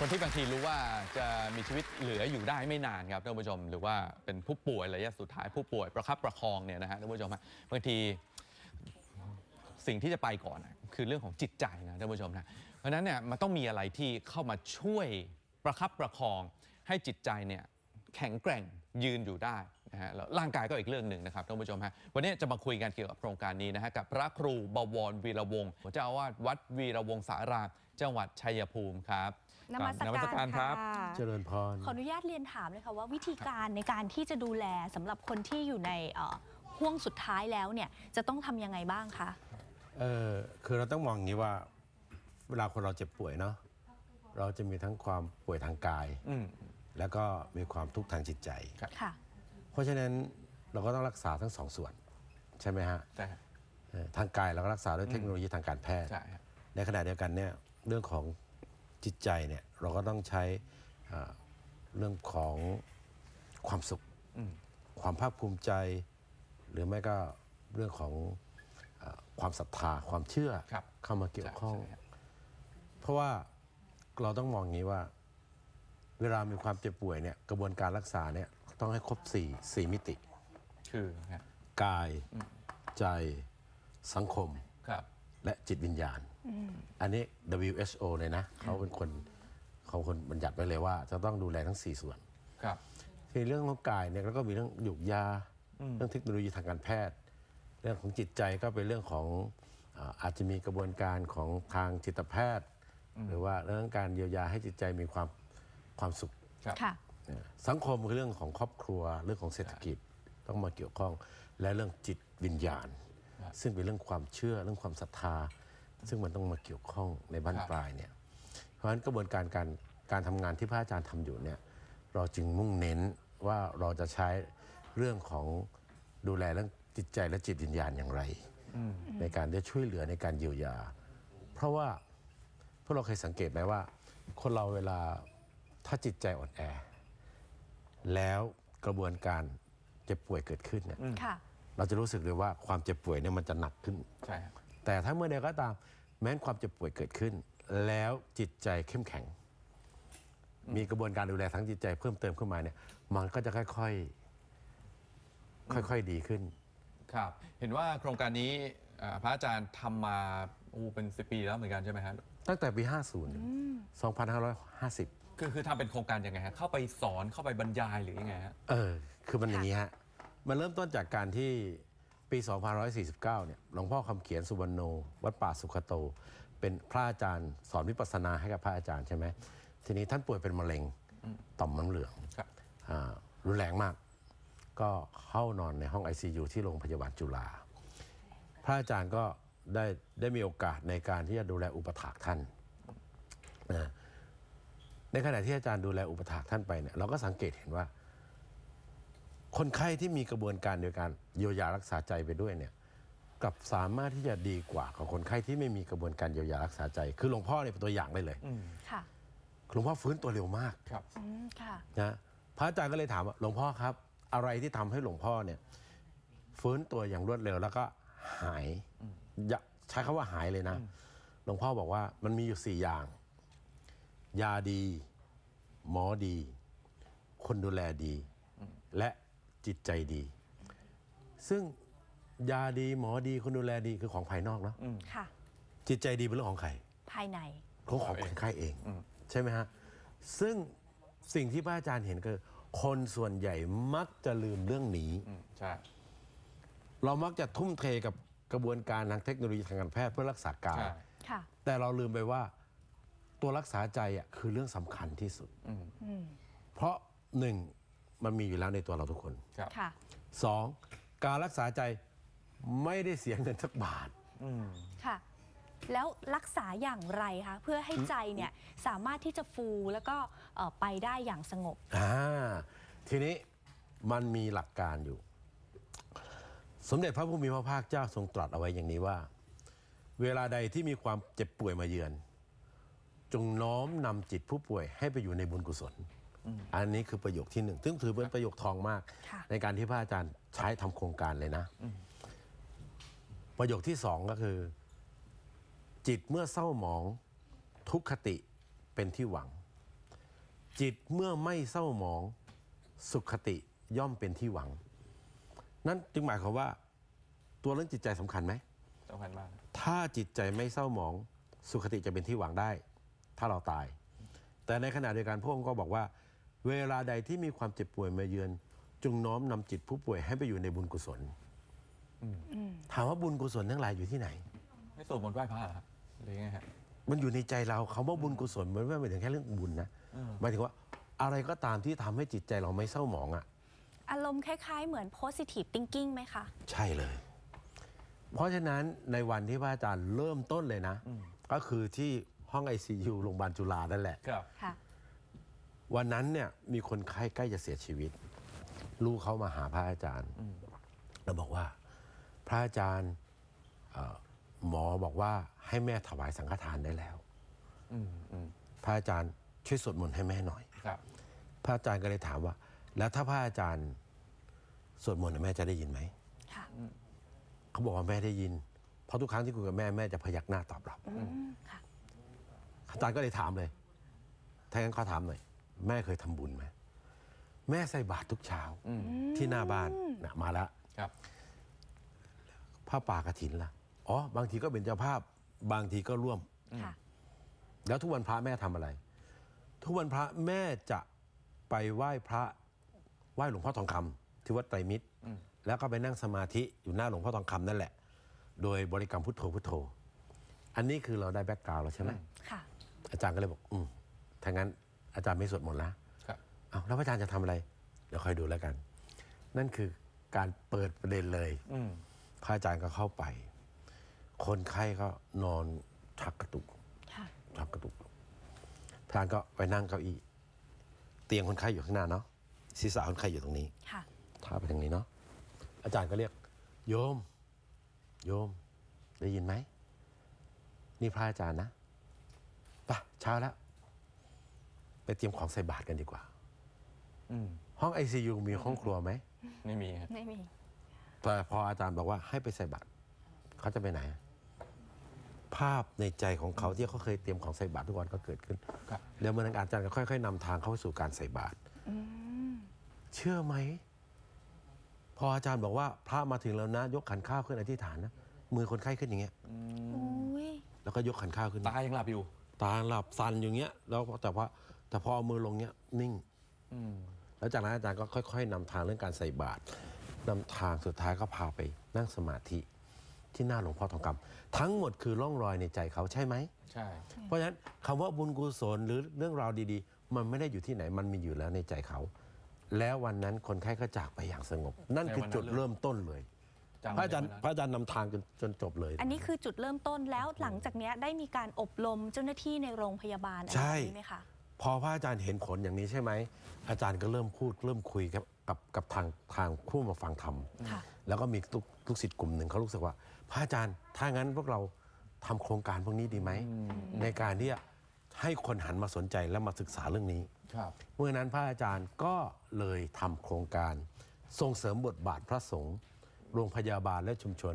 คนที่บางทีรู้ว่าจะมีชีวิตเหลืออยู่ได้ไม่นานครับท่านผู้ชม หรือว่าเป็นผู้ป่วยระยะสุดท้ายผู้ป่วยประคับประคองเนี่ยนะฮะท่านผู้ชมฮะบางทีสิ่งที่จะไปก่อนคือเรื่องของจิตใจนะท่านผู้ชมนะเพราะฉะนั้นเนี่ยมันต้องมีอะไรที่เข้ามาช่วยประคับประคอง ให้จิตใจเนี่ยแข็งแกร่งยืนอยู่ได้นะฮะแล้วร่างกายก็อีกเรื่องหนึ่งนะครับท่านผู้ชมฮะวันนี้จะมาคุยกันเกี่ยวกับโครงการนี้นะฮะกับพระครูบวรวีระวงศ์เจ้าอาวาสวัดวีระวงศารามจังหวัดชัยภูมิครับ นมัสนมัสกาการรคค่ะรับเจริญพร ขออนุญาตเรียนถามเลยค่ะว่าวิธีการในการที่จะดูแลสำหรับคนที่อยู่ในเอ่อห่วงสุดท้ายแล้วเนี่ยจะต้องทำยังไงบ้างคะ เออคือเราต้องมองอย่างนี้ว่า เวลาคนเราเจ็บป่วยเนาะเราจะมีทั้งความป่วยทางกาย อืม แล้วก็มีความทุกข์ทางจิตใจ ครับ ค่ะ เพราะฉะนั้นเราก็ต้องรักษาทั้งสองส่วน ใช่ไหมฮะใช่ฮะเออทางกายเราก็รักษาด้วยเทคโนโลยีทางการแพทย์ ใช่ฮะในขณะเดียวกันเนี่ยเรื่องของ จิตใจเนี่ยเราก็ต้องใช้อ่าเรื่องของความสุขอืมความภาคภูมิใจ หรือไม่ก็เรื่องของอาความศรัทธาความเชื่อครับเข้ามาเกี่ยวข้องใช่ใช่ฮะเพราะว่าเราต้องมองอย่างนี้ว่า เวลามีความเจ็บป่วยเนี่ยกระบวนการรักษาเนี่ยต้องให้ครบ4 4มิติ คือฮะกายใจสังคมครับ และจิตวิญญาณ อันนี้ WHO เลยนะเขาเป็นคนเขาคนบัญญัติไว้เลยว่า จะต้องดูแลทั้ง 4 ส่วนครับทีเรื่องของกายเนี่ยแล้วก็มีเรื่องหยุกยา เรื่องเทคโนโลยีทางการแพทย์ เรื่องของจิตใจก็เป็นเรื่องของอาอาจจะมีกระบวนการของทางจิตแพทย์ หรือว่าเรื่องการเยียวยาให้จิตใจมีความความสุขครับค่ะเนี่ยสังคมคือเรื่องของครอบครัวเรื่องของเศรษฐกิจต้องมาเกี่ยวข้องและเรื่องจิตวิญญาณ ซึ่งเป็นเรื่องความเชื่อเรื่องความศรัทธา ซึ่งมันต้องมาเกี่ยวข้องในบ้านครับปลายเนี่ยเพราะฉะนั้นกระบวนการการการทำงานที่พระอาจารย์ทำอยู่เนี่ยเราจึงมุ่งเน้นว่าเราจะใช้เรื่องของดูแลเรื่องจิตใจและจิตวิญญาณอย่างไร ในการได้ช่วยเหลือในการเยียวยา เพราะว่าพวกเราเคยสังเกตไหมว่า คนเราเวลาถ้าจิตใจอ่อนแอ แล้วกระบวนการเจ็บป่วยเกิดขึ้นเนี่ย ค่ะ เราจะรู้สึกเลยว่าความเจ็บป่วยเนี่ยมันจะหนักขึ้น ใช่ฮะแต่ถ้าเมื่อใดก็ตามแม้นความเจ็บป่วยเกิดขึ้น แล้วจิตใจเข้มแข็ง มีกระบวนการดูแลทั้งจิตใจเพิ่มเติมขึ้นมาเนี่ย มันก็จะค่อยๆ ค่อยๆดีขึ้น ครับ เห็นว่าโครงการนี้อ่าพระอาจารย์ทำมาอู้เป็นสิปีแล้วเหมือนกันใช่ไหมฮะตั้งแต่ปี 50 2550 คือคือทำเป็นโครงการยังไงฮะเข้าไปสอนเข้าไปบรรยายหรือยังไงฮะ เออ คือมันอย่างนี้ฮะ มันเริ่มต้นจากการที่ปี2549เนี่ยหลวงพ่อคำเขียนสุวรรณโน วัดป่าสุขโต เป็นพระอาจารย์ สอนวิปัสสนาให้กับพระอาจารย์ใช่ไหมทีนี้ท่านป่วยเป็นมะเร็งต่อมน้ำเหลืองครับอ่ารุนแรงมาก ก็เข้านอนในห้อง ICU ที่โรงพยาบาลจุฬาพระอาจารย์ก็ได้ได้มีโอกาสในการที่จะดูแลอุปถากท่านนะในขณะที่อาจารย์ดูแลอุปถากท่านไปเนี่ยเราก็สังเกตเห็นว่า คนไข้ที่มีกระบวนการโดยการเยียวยารักษาใจไปด้วยเนี่ยกลับสามารถที่จะดีกว่าของคนไข้ที่ไม่มีกระบวนการเยียวยารักษาใจ คือหลวงพ่อเนี่ยเป็นตัวอย่างได้เลยค่ะหลวงพ่อฟื้นตัวเร็วมากครับอืมค่ะนะพระอาจารย์ก็เลยถามว่าหลวงพ่อครับ อะไรที่ทำให้หลวงพ่อเนี่ยฟื้นตัวอย่างรวดเร็วแล้วก็หายอย่าใช้คำว่าหายเลยนะหลวงพ่อบอกว่ามันมีอยู่สี่อย่าง ยาดี หมอดี คนดูแลดี และ จิตใจดี ซึ่งยาดีหมอดีคนดูแลดีคือของภายนอกเนาะค่ะ จิตใจดีเป็นเรื่องของใครภายใน ของของคนไข้เอง ใช่ไหมฮะ ซึ่งสิ่งที่พระอาจารย์เห็นคือคนส่วนใหญ่มักจะลืมเรื่องนี้ อืมใช่เรามักจะทุ่มเทกับกระบวนการทางเทคโนโลยีทางการแพทย์เพื่อรักษากาย ใช่ค่ะ แต่เราลืมไปว่าตัวรักษาใจอะคือเรื่องสำคัญที่สุดเพราะหนึ่ง มันมีอยู่แล้วในตัวเราทุกคนครับค่ะ สองการรักษาใจไม่ได้เสียเงินสักบาทค่ะ แล้วรักษาอย่างไรคะเพื่อให้ใจเนี่ยสามารถที่จะฟูแล้วก็เอ่อไปได้อย่างสงบ อ่าทีนี้มันมีหลักการอยู่ สมเด็จพระผู้มีพระภาคเจ้าทรงตรัสเอาไว้อย่างนี้ว่า เวลาใดที่มีความเจ็บป่วยมาเยือน จงน้อมนำจิตผู้ป่วยให้ไปอยู่ในบุญกุศล อันนี้คือประโยคที่หนึ่งซึ่งถือเป็นประโยคทองมากค่ะในการที่พระอาจารย์ใช้ทำโครงการเลยนะ ประโยคที่สองก็คือ จิตเมื่อเศร้าหมองทุกขติเป็นที่หวัง จิตเมื่อไม่เศร้าหมองสุขติย่อมเป็นที่หวัง นั่นจึงหมายความว่า ตัวเรื่องจิตใจสำคัญไหมสำคัญมาก ถ้าจิตใจไม่เศร้าหมอง สุขติจะเป็นที่หวังได้ ถ้าเราตาย แต่ในขณะเดียวกันพระองค์ก็บอกว่า เวลาใดที่มีความเจ็บป่วยมาเยือน จงน้อมนำจิตผู้ป่วยให้ไปอยู่ในบุญกุศลถามว่าบุญกุศลทั้งหลายอยู่ที่ไหน ไม่สวดมนต์ไหว้พระเหรอครับหรือไงฮะมันอยู่ในใจเราคำว่าบุญกุศลมันไม่หมายถึงแค่เรื่องบุญนะหมายถึงว่าอะไรก็ตามที่ทำให้จิตใจเราไม่เศร้าหมองอะ อารมณ์คล้าย ๆ เหมือน positive thinking ไหมคะ ใช่เลย เพราะฉะนั้นในวันที่พระอาจารย์เริ่มต้นเลยนะ ก็คือที่ห้อง ICU โรงพยาบาลจุฬานั่นแหละ ครับ ค่ะ วันนั้นเนี่ยมีคนไข้ใกล้จะเสียชีวิต ลูกเขามาหาพระอาจารย์แล้วบอกว่า พระอาจารย์เอ่อหมอบอกว่าให้แม่ถวายสังฆทานได้แล้วอืมอืมพระอาจารย์ช่วยสวดมนต์ให้แม่หน่อยครับ พระอาจารย์ก็เลยถามว่า แล้วถ้าพระอาจารย์สวดมนต์น่ะแม่จะได้ยินไหมค่ะเขาบอกว่าแม่ได้ยิน เพราะทุกครั้งที่คุยกับแม่แม่จะพยักหน้าตอบรับอืมค่ะอาจารย์ก็เลยถามเลย ถ้างั้นขอถามหน่อย แม่เคยทำบุญไหมแม่ใส่บาตรทุกเช้าอืมที่หน้าบ้านนะมาแล้วครับผ้าป่ากระถินล่ะอ๋อบางทีก็เป็นเจ้าภาพ บางทีก็ร่วมค่ะแล้วทุกวันพระแม่ทำอะไร ทุกวันพระแม่จะไปไหว้พระไหว้หลวงพ่อทองคำที่วัดไตรมิตรอืมแล้วก็ไปนั่งสมาธิอยู่หน้าหลวงพ่อทองคำนั่นแหละ โดยบริกรรมพุทโธพุทโธ อันนี้คือเราได้แบ็กกราวด์แล้วใช่ไหมค่ะอาจารย์ก็เลยบอก อืมถ้างั้น อาจารย์ไม่สวดมนต์แล้วครับอ้าวแล้วพระอาจารย์จะทำอะไร เดี๋ยวคอยดูแล้วกัน นั่นคือการเปิดประเด็นเลยอืมพระอาจารย์ก็เข้าไป คนไข้ก็นอนชักกระตุกค่ะชักกระตุกพระอาจารย์ก็ไปนั่งเก้าอี้เตียงคนไข้อยู่ข้างหน้าเนาะศีรษะคนไข้อยู่ตรงนี้ค่ะท่าไปทางนี้เนาะอาจารย์ก็เรียก โยม โยม ได้ยินไหมนี่พระอาจารย์นะไปเช้าแล้ว ไปเตรียมของใส่บาตรกันดีกว่า อืมห้อง ICU มีห้องครัวไหมไม่มีครับไม่มี แต่พออาจารย์บอกว่าให้ไปใส่บาตรเขาจะไปไหน ภาพในใจของเขาที่เขาเคยเตรียมของใส่บาตรทุกวันก็เกิดขึ้น ครับ แล้วเมื่อนั้นอาจารย์ก็ค่อยๆนำทางเข้าสู่การใส่บาตรอืม เชื่อไหม พออาจารย์บอกว่าพระมาถึงแล้วนะ ยกขันข้าวขึ้นอธิษฐานนะมือคนไข้ขึ้นอย่างเงี้ย อุ้ย แล้วก็ยกขันข้าวขึ้น ตายังหลับอยู่ ตาหลับสั่นอย่างเงี้ย แล้วแต่พอ แต่พอเอามือลงเงี้ยนิ่งอืมแล้วจากนั้นอาจารย์ก็ค่อย ๆนำทางเรื่องการใส่บาตรนำทางสุดท้ายก็พาไปนั่งสมาธิที่หน้าหลวงพ่อทองคำทั้งหมดคือร่องรอยในใจเขาใช่ไหมใช่ เพราะฉะนั้นคำว่าบุญกุศลหรือเรื่องราวดีๆ มันไม่ได้อยู่ที่ไหนมันมีอยู่แล้วในใจเขา แล้ววันนั้นคนไข้ก็จากไปอย่างสงบ นั่นคือจุดเริ่มต้นเลยจำพระอาจารย์ได้ไหมพระอาจารย์นำทางจนจนจบเลย อันนี้คือจุดเริ่มต้นแล้วหลังจากเนี้ยได้มีการอบรมเจ้าหน้าที่ในโรงพยาบาลอะไรใช่แบบนี้ไหมคะ พอพระอาจารย์เห็นผลอย่างนี้ใช่ไหม อาจารย์ก็เริ่มพูดเริ่มคุยกับกับกับทางทางผู้มาฟังธรรม ค่ะ แล้วก็มีลูกลูกศิษย์กลุ่มหนึ่งเขารู้สึกว่า พระอาจารย์ถ้างั้นพวกเราทำโครงการพวกนี้ดีไหม ในการที่จะให้คนหันมาสนใจและมาศึกษาเรื่องนี้ ครับ เมื่อนั้นพระอาจารย์ก็เลยทำโครงการ ส่งเสริมบทบาทพระสงฆ์โรงพยาบาลและชุมชน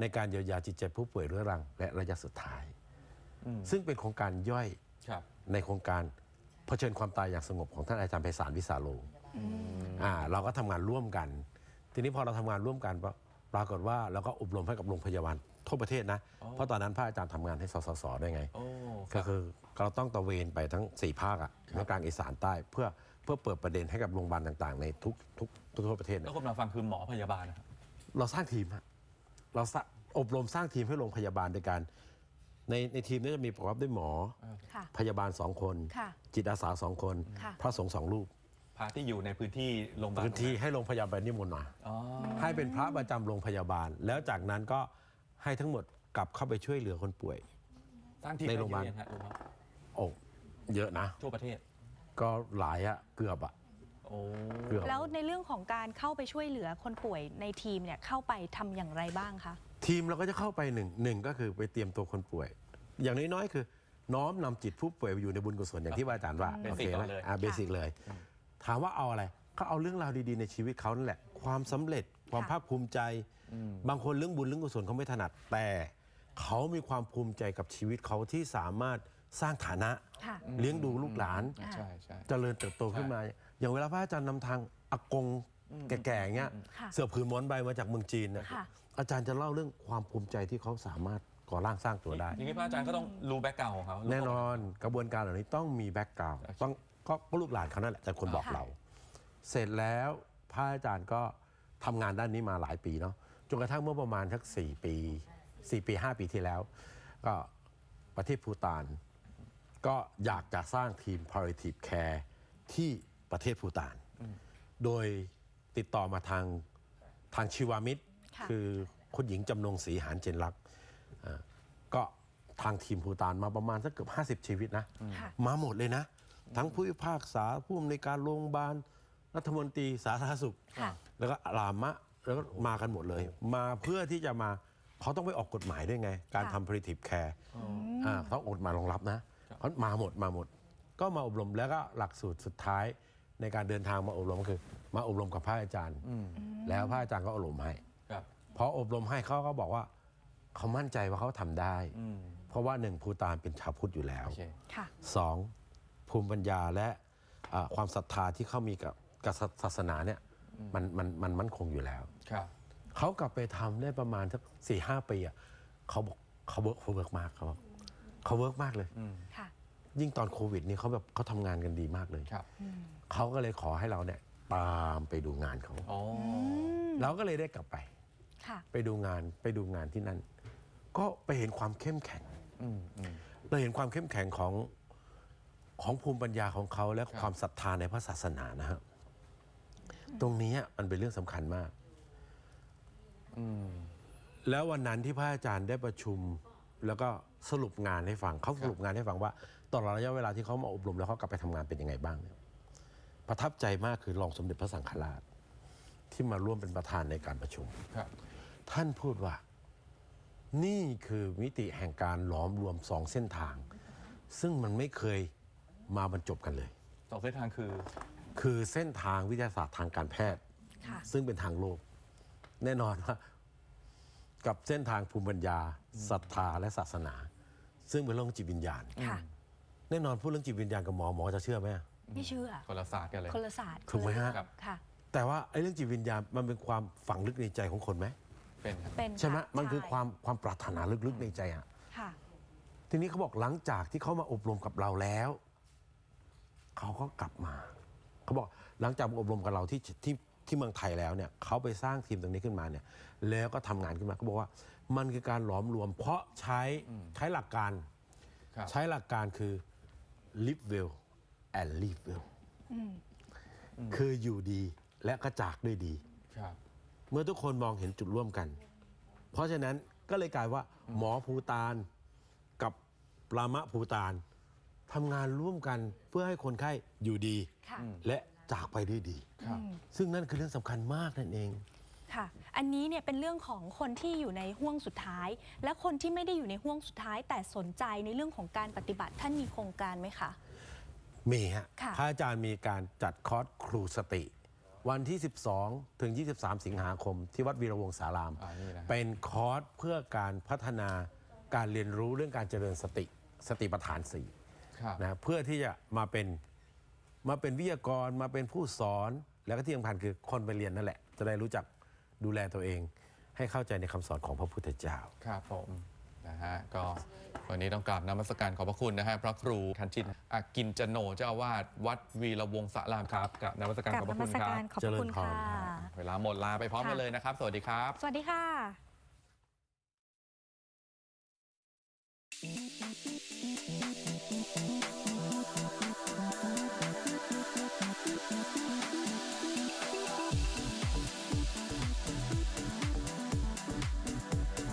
ในการเยียวยาจิตใจผู้ป่วยเรื้อรัง และระยะสุดท้ายอืมซึ่งเป็นโครงการย่อยครับ ในโครงการเผชิญความตายอย่างสงบของท่านอาจารย์ไพศาลวิสาโลอ่าเราก็ทำงานร่วมกัน ทีนี้พอเราทำงานร่วมกันปรปรากฏว่าเราก็อบรมให้กับโรงพยาบาลทั่วประเทศนะอ๋อเพราะตอนนั้นพระอาจารย์ทำงานให้สสสด้วยไงโอ้คก็รับคือเราต้องตระเวนไปทั้ง 4 ภาคอะทั้งกลางอีสานใต้เพื่อเพื่อเปิดประเด็นให้กับโรงพยาบาลต่างๆ ในทุกทุกทุกทั่วประเทศแล้เนี่วยคนมาฟังคือหมอพยาบาลนะครับเราสร้างทีมฮะเราสร้างอบรมสร้างทีมให้โรงพยาบาลโดยการ ในในทีมนี้จะมีประกอบด้วยหมอ ค่ะ พยาบาลสองคน ค่ะ จิตอาสาสองคน ค่ะ พระสงฆ์สองรูปพระที่อยู่ในพื้นที่โรงพยาบาลพื้นที่ให้โรงพยาบาลนิมนต์มา อ๋อให้เป็นพระประจำโรงพยาบาล แล้วจากนั้นก็ให้ทั้งหมดกลับเข้าไปช่วยเหลือคนป่วยสร้างทีมในโรงพยาบาลได้เยอะยังฮะหลวงพ่อโอ้เยอะนะ ทั่วประเทศ ก็หลายอะเกือบอะโอ้เกือบแล้วในเรื่องของการเข้าไปช่วยเหลือคนป่วยในทีมเนี่ยเข้าไปทำอย่างไรบ้างคะ ทีมเราก็จะเข้าไปหนึ่งหนึ่งก็คือไปเตรียมตัวคนป่วย อย่างน้อยๆ คือ น้อมนำจิตผู้ป่วยไปอยู่ในบุญกุศลอย่างที่ว่าอาจารย์ว่าเบโอสิเคกไหมก่อนเลยอ่าเบสิกเลย ถามว่าเอาอะไรก็เอาเรื่องราวดีๆในชีวิตเขานั่นแหละ ความสำเร็จความค่ะ ภาคภูมิใจ บางคนเรื่องบุญเรื่องกุศลเขาไม่ถนัด แต่เขามีความภูมิใจกับชีวิตเขาที่สามารถสร้างฐานะ ค่ะ เลี้ยงดูลูกหลานอ่าใช่ใช่ เจริญเติบโตขึ้นมา อย่างเวลาพระอาจารย์นำทางอากง แก่ๆอย่างเงี้ยค่ะเสือผืนหมอนใบมาจากเมืองจีนนะค่ะอาจารย์จะเล่าเรื่องความภูมิใจที่เขาสามารถก่อร่างสร้างตัวได้อย่างนี้พระอาจารย์ก็ต้องรู้แบ็กกราวของเขารู้แน่นอนกระบวนการเหล่านี้ต้องมีแบ็กกราวด์ต้องก็ก็ลูกหลานเขานั่นแหละจะคนบอกค่ะเรา เสร็จแล้วพระอาจารย์ก็ทำงานด้านนี้มาหลายปีเนาะจนกระทั่งเมื่อประมาณสักสี่ปีสี่ปีห้าปีที่แล้ว ก็ประเทศภูตาน ก็อยากจะสร้างทีม palliative care ที่ประเทศภูตาน โดย ติดต่อมาทางทางชีวามิตร ค่ะ คือคุณหญิงจำนงศรีหานเจนรักอ่าก็ทางทีมภูตานมาประมาณสักเกือบ50 ชีวิตนะ ค่ะ มาหมดเลยนะ ทั้งผู้พิพากษาผู้อำนวยการโรงพยาบาลรัฐมนตรีสาธารณสุข ค่ะ แล้วก็ลามะแล้วก็มากันหมดเลย มาเพื่อที่จะมาเขาต้องไปออกกฎหมายด้วยไง การค่ะทำ palliative care อ่าเขาอดมารองรับนะเขามาหมดมาหมด ก็มาอบรมแล้วก็หลักสูตรสุดท้ายในการเดินทางมาอบรมก็คือ มาอบรมกับพระอาจารย์ แล้วพระอาจารย์ก็อบรมให้ครับพออบรมให้เขาก็บอกว่าเขามั่นใจว่าเขาทำได้ อืม เพราะว่าหนึ่งภูตานเป็นชาวพุทธอยู่แล้วโอเค ค่ะ สองภูมิปัญญาและอ่าความศรัทธาที่เขามีกับกับศาสนาเนี่ยมันมันมันมั่นคงอยู่แล้ว ครับ เขากลับไปทำได้ประมาณสักสี่ห้าปีอะเขาบอกเขาเวิร์กเขาเวิร์กมากเขาบอกเขาเวิร์กมากเลย ค่ะ ยิ่งตอนโควิดนี่เขาแบบเขาทำงานกันดีมากเลย ครับ เขาก็เลยขอให้เราเนี่ย ตามไปดูงานเขาอ๋อเราก็เลยได้กลับไป ค่ะ ไปดูงานไปดูงานที่นั่น ก็ไปเห็นความเข้มแข็งอืมอืม เราเห็นความเข้มแข็งของของภูมิปัญญาของเขาและครับความศรัทธาในพระศาสนานะครับตรงนี้มันเป็นเรื่องสำคัญมากอืมแล้ววันนั้นที่พระอาจารย์ได้ประชุม แล้วก็สรุปงานให้ฟังเขาสรุปงานให้ฟังว่าตลอดระยะเวลาที่เขามาอบรมแล้วเขากลับไปทำงานเป็นยังไงบ้างเนี่ย ประทับใจมากคือรองสมเด็จพระสังฆราช ที่มาร่วมเป็นประธานในการประชุม ครับ ท่านพูดว่า นี่คือมิติแห่งการหลอมรวมสองเส้นทาง ซึ่งมันไม่เคยมาบรรจบกันเลย สองเส้นทางคือ คือเส้นทางวิทยาศาสตร์ทางการแพทย์ ค่ะ ซึ่งเป็นทางโลก แน่นอนว่า กับเส้นทางภูมิปัญญาศรัทธาและศาสนา ซึ่งเป็นเรื่องจิตวิญญาณ ค่ะ แน่นอนพูดเรื่องจิตวิญญาณกับหมอหมอจะเชื่อไหม ไม่เชื่อคนละศาสตร์กันเลย คนละศาสตร์ถูกไหมฮะคนลเรื่องค่ะ แต่ว่าไอ้เรื่องจิตวิญญาณมันเป็นความฝังลึกในใจของคนไหมเป็นครับ เป็นใช่ไหมะมันคือใช่ความความปรารถนาลึกๆในใจอะค่ะ ทีนี้เขาบอกหลังจากที่เขามาอบรมกับเราแล้วเขาก็กลับมาเขาบอกหลังจากมาอบรมกับเราที่ที่ที่เมืองไทยแล้วเนี่ยเขาไปสร้างทีมตรงนี้ขึ้นมาเนี่ยแล้วก็ทำงานขึ้นมาเขาบอกว่า มันคือการหลอมรวม เพราะใช้ใช้หลักการ ครับ ใช้หลักการคือ live well and live well คืออยู่ดีและกระจากด้วยดี ครับ เมื่อทุกคนมองเห็นจุดร่วมกัน เพราะฉะนั้นก็เลยกลายว่า หมอภูตานกับปรามะภูตานทำงานร่วมกันเพื่อให้คนไข้อยู่ดี ค่ะ และจากไปด้วยดี ครับ ซึ่งนั่นคือเรื่องสำคัญมากนั่นเอง ค่ะ อันนี้เนี่ยเป็นเรื่องของคนที่อยู่ในห่วงสุดท้าย และคนที่ไม่ได้อยู่ในห่วงสุดท้าย แต่สนใจในเรื่องของการปฏิบัติท่านมีโครงการไหมคะ มีฮะค่ะพระอาจารย์มีการจัดคอร์สครูสติ วันที่ 12 ถึง 23 สิงหาคม ที่วัดวีระวงศารามอ่านี่นะฮะเป็นคอร์สเพื่อการพัฒนาการเรียนรู้เรื่องการเจริญสติสติปัฏฐานสี่ครับนะเพื่อที่จะมาเป็นมาเป็นวิทยากรมาเป็นผู้สอนแล้วก็ที่สำคัญคือคนไปเรียนนั่นแหละ จะได้รู้จักดูแลตัวเอง ให้เข้าใจในคำสอนของพระพุทธเจ้าครับผม นะฮะก็วันนี้ต้องกราบนมัสการขอบพระคุณนะฮะพระครูทันชินอากินจโนเจ้าอาวาสวัดวีระวงศารามครับกราบนมัสการกับขอบพนระมัคุณสครัการบขอบพระคุณเจริญพรค่ะ เวลาหมดลาไปพร้อมกันค่ะเลยนะครับ สวัสดีครับ สวัสดีค่ะ